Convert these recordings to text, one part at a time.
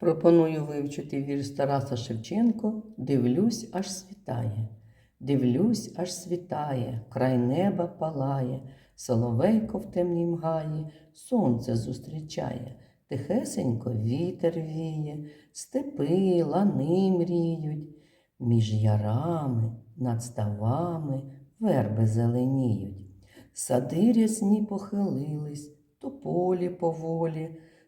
Пропоную вивчити вірш Тараса Шевченко Дивлюсь, аж світає. Дивлюсь, аж світає, край неба палає, соловейко в темнім гаї, сонце зустрічає, тихесенько вітер віє, степи, лани мріють, між ярами, над ставами верби зеленіють. Сади рясні похилились, тополі поволі,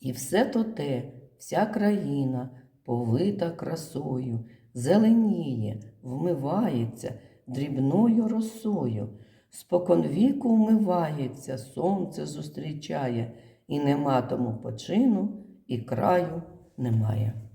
І все то те, вся країна, повита красою, зеленіє, вмивається дрібною росою, спокон віку вмивається, сонце зустрічає, і нема тому почину, і краю немає.